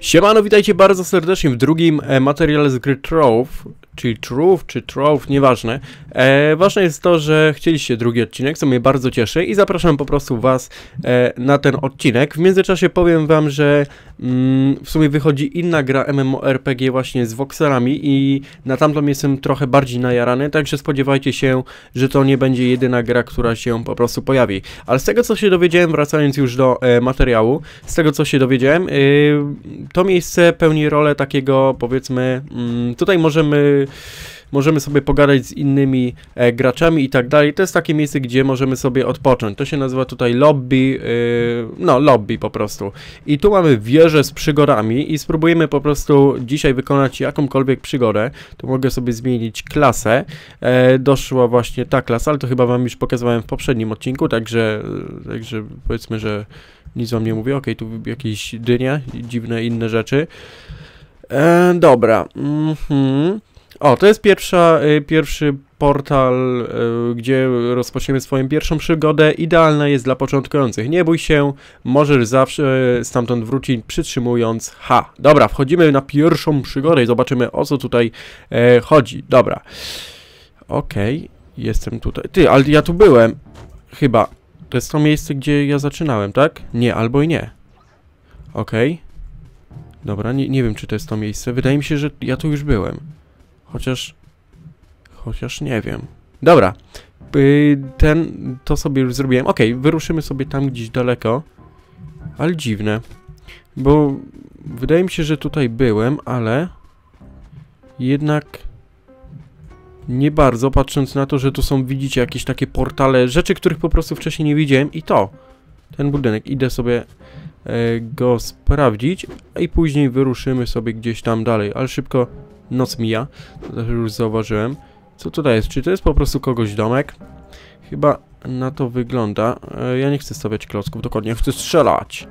Siemano, witajcie bardzo serdecznie w drugim e, materiale z gry Trove, czyli Trove, czy Trove, nieważne. E, ważne jest to, że chcieliście drugi odcinek, co mnie bardzo cieszy i zapraszam po prostu was e, na ten odcinek. W międzyczasie powiem wam, że mm, w sumie wychodzi inna gra MMORPG właśnie z voxelami i na tamtą jestem trochę bardziej najarany, także spodziewajcie się, że to nie będzie jedyna gra, która się po prostu pojawi. Ale z tego co się dowiedziałem, wracając już do e, materiału, z tego co się dowiedziałem, y, to miejsce pełni rolę takiego, powiedzmy, mm, tutaj możemy możemy sobie pogadać z innymi e, graczami i tak dalej. To jest takie miejsce, gdzie możemy sobie odpocząć. To się nazywa tutaj lobby, yy, no lobby po prostu. I tu mamy wieżę z przygodami i spróbujemy po prostu dzisiaj wykonać jakąkolwiek przygodę. Tu mogę sobie zmienić klasę. E, doszła właśnie ta klasa, ale to chyba wam już pokazywałem w poprzednim odcinku, także, także powiedzmy, że nic wam nie mówię. Ok, tu jakieś dynie, dziwne inne rzeczy. E, dobra. Mhm. O, to jest pierwsza, y, pierwszy portal, y, gdzie rozpoczniemy swoją pierwszą przygodę. Idealna jest dla początkujących. Nie bój się, możesz zawsze stamtąd wrócić przytrzymując H. Dobra, wchodzimy na pierwszą przygodę i zobaczymy o co tutaj e, chodzi. Dobra. Okej, okay. jestem tutaj. Ty, ale ja tu byłem. Chyba. To jest to miejsce, gdzie ja zaczynałem, tak? Nie, albo i nie. Okej. Okay. Dobra, nie, nie wiem, czy to jest to miejsce. Wydaje mi się, że ja tu już byłem. Chociaż... Chociaż nie wiem. Dobra. Y, ten... To sobie już zrobiłem. Ok, wyruszymy sobie tam gdzieś daleko. Ale dziwne. Bo... Wydaje mi się, że tutaj byłem, ale... Jednak... Nie bardzo, patrząc na to, że tu są, widzicie, jakieś takie portale, rzeczy, których po prostu wcześniej nie widziałem i to, ten budynek, idę sobie e, go sprawdzić i później wyruszymy sobie gdzieś tam dalej, ale szybko noc mija, już zauważyłem. Co tutaj jest? Czy to jest po prostu kogoś domek? Chyba na to wygląda. E, ja nie chcę stawiać klocków, dokładnie, chcę strzelać.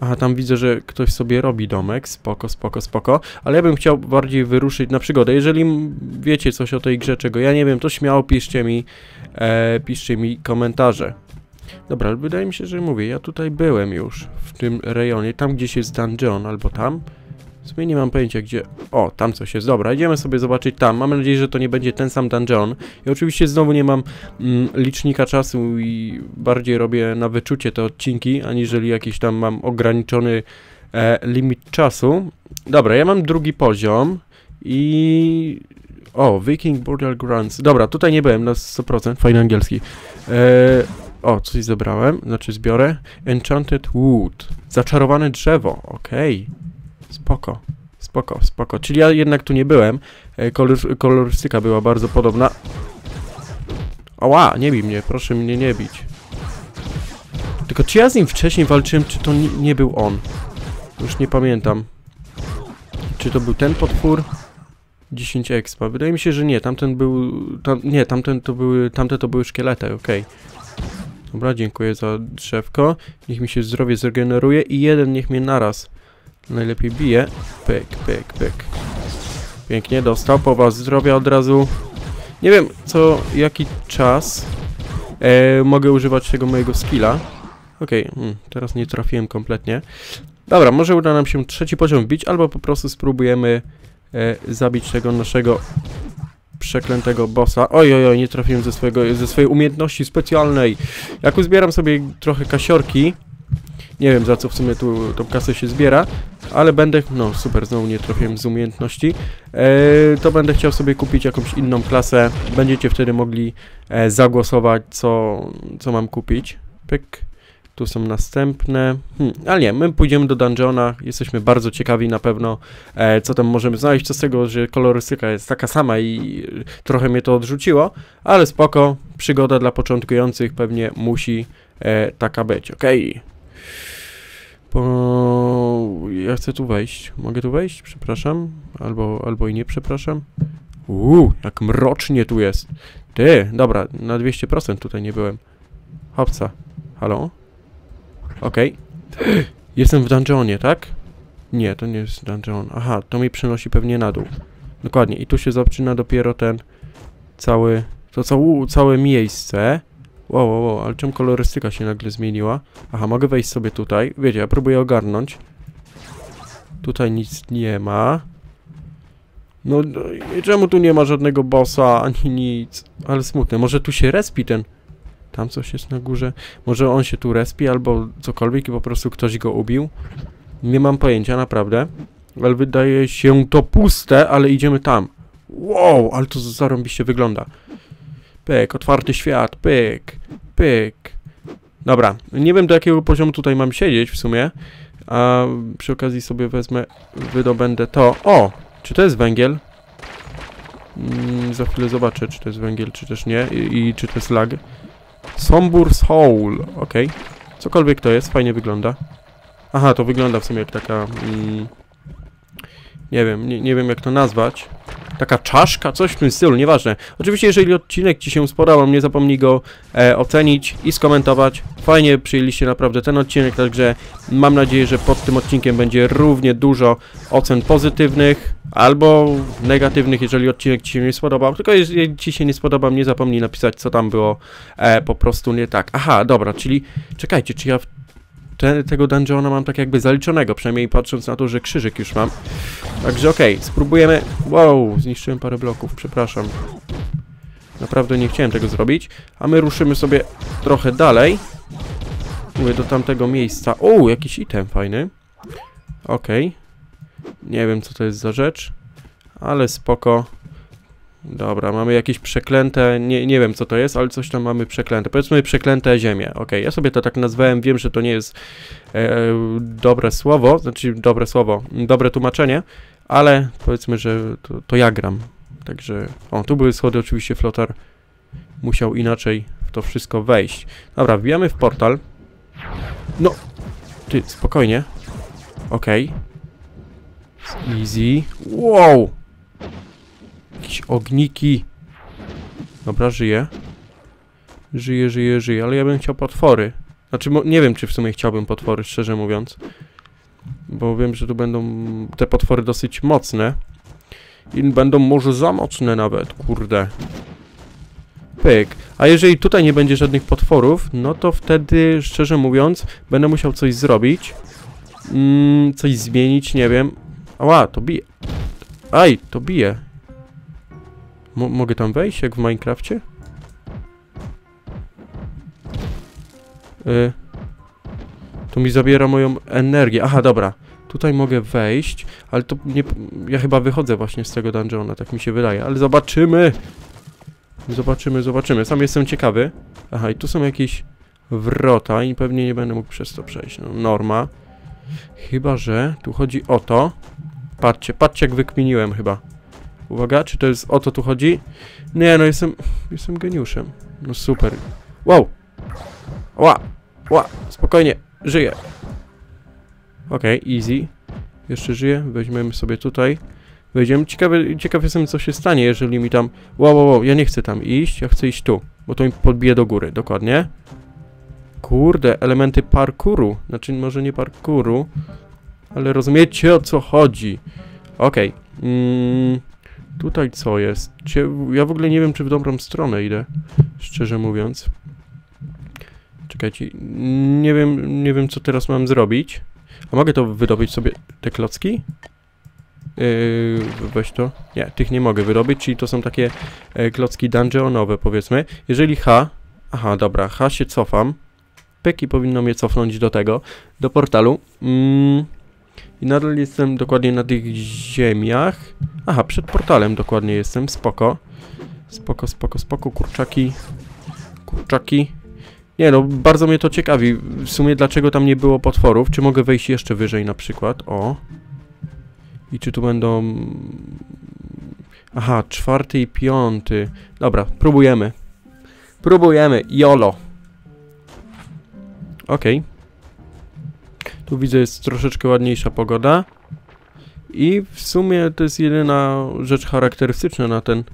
Aha, tam widzę, że ktoś sobie robi domek, spoko, spoko, spoko, ale ja bym chciał bardziej wyruszyć na przygodę. Jeżeli wiecie coś o tej grze, czego ja nie wiem, to śmiało piszcie mi, e, piszcie mi komentarze. Dobra, wydaje mi się, że mówię, ja tutaj byłem już w tym rejonie, tam gdzieś jest dungeon, albo tam. Sumie nie mam pojęcia gdzie... O, tam coś jest. Dobra, idziemy sobie zobaczyć tam. Mam nadzieję, że to nie będzie ten sam dungeon. I oczywiście znowu nie mam mm, licznika czasu i bardziej robię na wyczucie te odcinki, aniżeli jakiś tam mam ograniczony e, limit czasu. Dobra, ja mam drugi poziom i... O, Viking Burial Grounds. Dobra, tutaj nie byłem na 100%, fajny angielski. E, o, coś zebrałem, znaczy zbiorę. Enchanted Wood. Zaczarowane drzewo, okej. Okay. Spoko, spoko, spoko. Czyli ja jednak tu nie byłem. E, kolor, kolorystyka była bardzo podobna. Oła, nie bij mnie, proszę mnie nie bić. Tylko czy ja z nim wcześniej walczyłem, czy to nie, nie był on? Już nie pamiętam. Czy to był ten potwór? 10 expa. Wydaje mi się, że nie. Tamten był... Tam, nie, tamten to były... Tamte to były szkielety, okej. Okay. Dobra, dziękuję za drzewko. Niech mi się zdrowie zregeneruje i jeden niech mnie naraz Najlepiej bije. Pyk, pyk, pyk. Pięknie, dostał. Powa zdrowia od razu. Nie wiem, co, jaki czas e, mogę używać tego mojego skilla. Okej, okay, hmm, teraz nie trafiłem kompletnie. Dobra, może uda nam się trzeci poziom wbić, albo po prostu spróbujemy e, zabić tego naszego przeklętego bossa. Oj, oj, oj, nie trafiłem ze, swojego, ze swojej umiejętności specjalnej. Jak uzbieram sobie trochę kasiorki, nie wiem za co w sumie tu tą kasę się zbiera, ale będę, no super, znowu nie trafiłem z umiejętności, e, to będę chciał sobie kupić jakąś inną klasę, będziecie wtedy mogli e, zagłosować, co, co mam kupić. Pyk. Tu są następne. Hmm, ale nie, my pójdziemy do dungeona. Jesteśmy bardzo ciekawi na pewno, e, co tam możemy znaleźć. Co z tego, że kolorystyka jest taka sama i trochę mnie to odrzuciło, ale spoko. Przygoda dla początkujących pewnie musi e, taka być. Okej. Okay. Bo ja chcę tu wejść. Mogę tu wejść? Przepraszam. Albo, albo i nie przepraszam. Uuu, jak mrocznie tu jest. Ty, dobra, na 200% tutaj nie byłem. Hopca. Halo? Okej. Okay. Jestem w dungeonie, tak? Nie, to nie jest dungeon. Aha, to mi przenosi pewnie na dół. Dokładnie. I tu się zaczyna dopiero ten cały... To całe, całe miejsce. Wow, wow, wow, ale czym kolorystyka się nagle zmieniła? Aha, mogę wejść sobie tutaj. Wiecie, ja próbuję ogarnąć. Tutaj nic nie ma. No, no czemu tu nie ma żadnego bossa, ani nic? Ale smutne. Może tu się respi ten... Tam coś jest na górze. Może on się tu respi, albo cokolwiek i po prostu ktoś go ubił. Nie mam pojęcia, naprawdę. Ale wydaje się to puste, ale idziemy tam. Wow, ale to zarąbiście wygląda. Pyk, otwarty świat, pyk, pyk. Dobra, nie wiem do jakiego poziomu tutaj mam siedzieć w sumie. A przy okazji sobie wezmę, wydobędę to. O! Czy to jest węgiel? Mm, za chwilę zobaczę, czy to jest węgiel, czy też nie. I, i czy to jest lag. Sombur's Hole, ok. Cokolwiek to jest, fajnie wygląda. Aha, to wygląda w sumie jak taka... Mm, nie wiem, nie, nie wiem jak to nazwać. Taka czaszka, coś w tym stylu, nieważne. Oczywiście, jeżeli odcinek Ci się spodobał, nie zapomnij go e, ocenić i skomentować. Fajnie przyjęliście naprawdę ten odcinek, także mam nadzieję, że pod tym odcinkiem będzie równie dużo ocen pozytywnych albo negatywnych, jeżeli odcinek Ci się nie spodobał. Tylko jeżeli Ci się nie spodobał, nie zapomnij napisać, co tam było e, po prostu nie tak. Aha, dobra, czyli czekajcie, czy ja w te, tego dungeona mam tak jakby zaliczonego, przynajmniej patrząc na to, że krzyżyk już mam. Także okej, okay, spróbujemy... Wow, zniszczyłem parę bloków, przepraszam. Naprawdę nie chciałem tego zrobić. A my ruszymy sobie trochę dalej. Mówię, do tamtego miejsca. O, jakiś item fajny. Okej. Okay. Nie wiem, co to jest za rzecz. Ale spoko. Dobra, mamy jakieś przeklęte, nie, nie wiem co to jest, ale coś tam mamy przeklęte. Powiedzmy przeklęte ziemię. Ok, ja sobie to tak nazwałem, wiem, że to nie jest e, dobre słowo, znaczy dobre słowo, dobre tłumaczenie, ale powiedzmy, że to, to ja gram. Także, o, tu były schody, oczywiście flotar musiał inaczej w to wszystko wejść. Dobra, wbijamy w portal. No, ty, spokojnie. Ok. Easy. Wow! Jakieś ogniki. Dobra, żyje. Żyje, żyje, żyje, ale ja bym chciał potwory. Znaczy, nie wiem, czy w sumie chciałbym potwory, szczerze mówiąc. Bo wiem, że tu będą te potwory dosyć mocne. I będą może za mocne nawet, kurde. Pyk. A jeżeli tutaj nie będzie żadnych potworów, no to wtedy, szczerze mówiąc, będę musiał coś zrobić. Mm, coś zmienić, nie wiem. Ała, to bije. Aj, to bije mogę tam wejść, jak w Minecrafcie? Y to mi zabiera moją energię. Aha, dobra. Tutaj mogę wejść, ale to nie... Ja chyba wychodzę właśnie z tego dungeona, tak mi się wydaje. Ale zobaczymy! Zobaczymy, zobaczymy. Sam jestem ciekawy. Aha, i tu są jakieś wrota i pewnie nie będę mógł przez to przejść. No, norma. Chyba, że tu chodzi o to. Patrzcie, patrzcie jak wykminiłem chyba. Uwaga, czy to jest o to tu chodzi? Nie, no jestem... Jestem geniuszem. No super. Wow! Ła! Ła! Spokojnie, żyję. Okej, okay, easy. Jeszcze żyję. Weźmiemy sobie tutaj. Wejdziemy. Ciekawy, ciekaw jestem, co się stanie, jeżeli mi tam... Wow, wow, wow, ja nie chcę tam iść, ja chcę iść tu. Bo to mi podbije do góry, dokładnie. Kurde, elementy parkuru. Znaczy, może nie parkuru, ale rozumiecie, o co chodzi. Okej. Okay. Mm, Tutaj co jest? Ja w ogóle nie wiem, czy w dobrą stronę idę, szczerze mówiąc. Czekajcie, nie wiem, nie wiem co teraz mam zrobić. A mogę to wydobyć sobie, te klocki? Yy, weź to. Nie, tych nie mogę wydobyć, czyli to są takie e, klocki dungeonowe, powiedzmy. Jeżeli H... Aha, dobra, H się cofam. Pyk i powinno mnie cofnąć do tego, do portalu. Mm, I nadal jestem dokładnie na tych ziemiach. Aha, przed portalem dokładnie jestem, spoko. Spoko, spoko, spoko, kurczaki. Kurczaki. Nie no, bardzo mnie to ciekawi. W sumie dlaczego tam nie było potworów? Czy mogę wejść jeszcze wyżej na przykład? O. I czy tu będą... Aha, czwarty i piąty. Dobra, próbujemy. Próbujemy. YOLO. Okej. Okay. Tu widzę jest troszeczkę ładniejsza pogoda. I w sumie to jest jedyna rzecz charakterystyczna na ten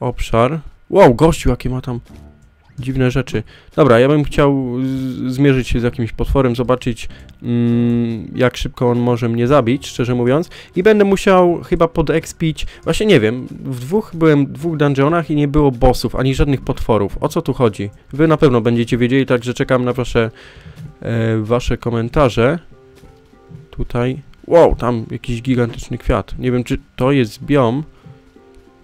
obszar. Wow, gościu, jakie ma tam dziwne rzeczy. Dobra, ja bym chciał zmierzyć się z jakimś potworem, zobaczyć mm, jak szybko on może mnie zabić, szczerze mówiąc. I będę musiał chyba podekspić, właśnie nie wiem, w dwóch byłem w dwóch dungeonach i nie było bossów, ani żadnych potworów. O co tu chodzi? Wy na pewno będziecie wiedzieli, także czekam na wasze, e, wasze komentarze. Tutaj Wow, tam jakiś gigantyczny kwiat. Nie wiem, czy to jest biom.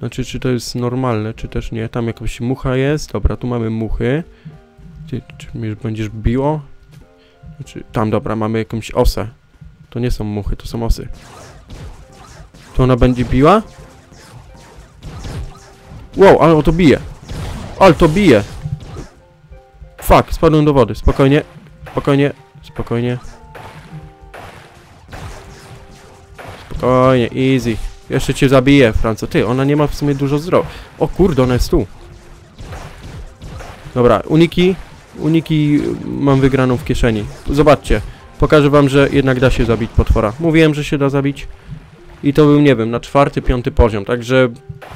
Znaczy, czy to jest normalne, czy też nie. Tam jakaś mucha jest. Dobra, tu mamy muchy. Ty, czy mnie będziesz biło? Znaczy, tam, dobra, mamy jakąś osę. To nie są muchy, to są osy. To ona będzie biła? Wow, ale to bije. Ale to bije. Fuck, spadłem do wody. Spokojnie, spokojnie, spokojnie. Spokojnie, easy. Jeszcze cię zabiję, Franco. Ty, ona nie ma w sumie dużo zdrowia. O kurde, ona jest tu. Dobra, uniki. Uniki mam wygraną w kieszeni. Zobaczcie. Pokażę wam, że jednak da się zabić potwora. Mówiłem, że się da zabić. I to był, nie wiem, na czwarty, piąty poziom, także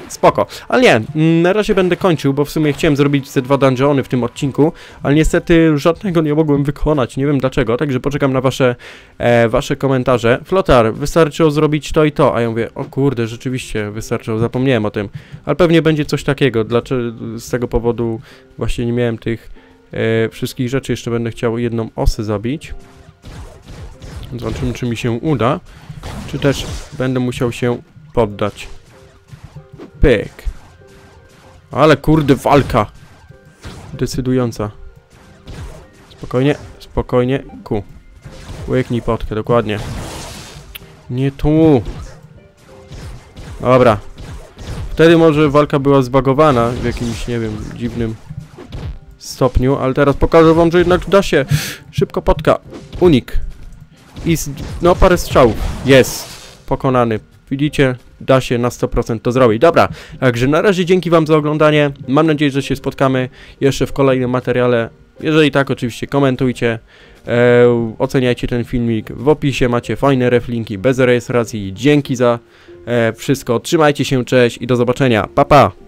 spoko. Ale nie, mm, na razie będę kończył, bo w sumie chciałem zrobić te dwa dungeony w tym odcinku, ale niestety żadnego nie mogłem wykonać, nie wiem dlaczego, także poczekam na wasze, e, wasze komentarze. Flotar, wystarczyło zrobić to i to, a ja mówię, o kurde, rzeczywiście wystarczyło, zapomniałem o tym, ale pewnie będzie coś takiego, dlaczego z tego powodu właśnie nie miałem tych e, wszystkich rzeczy, jeszcze będę chciał jedną osę zabić. Zobaczymy, czy mi się uda. Czy też będę musiał się poddać. Pyk. Ale kurde, walka. Decydująca. Spokojnie, spokojnie. Ku. Łyknij potkę, dokładnie. Nie tu. Dobra. Wtedy może walka była zbagowana w jakimś, nie wiem, dziwnym stopniu, ale teraz pokażę wam, że jednak da się. Szybko potka. Unik. I z, no parę strzałów. Jest. Pokonany. Widzicie? Da się na 100% to zrobić. Dobra, także na razie dzięki wam za oglądanie. Mam nadzieję, że się spotkamy jeszcze w kolejnym materiale. Jeżeli tak, oczywiście komentujcie. E, oceniajcie ten filmik. W opisie macie fajne reflinki bez rejestracji. Dzięki za e, wszystko. Trzymajcie się, cześć i do zobaczenia. Pa, pa!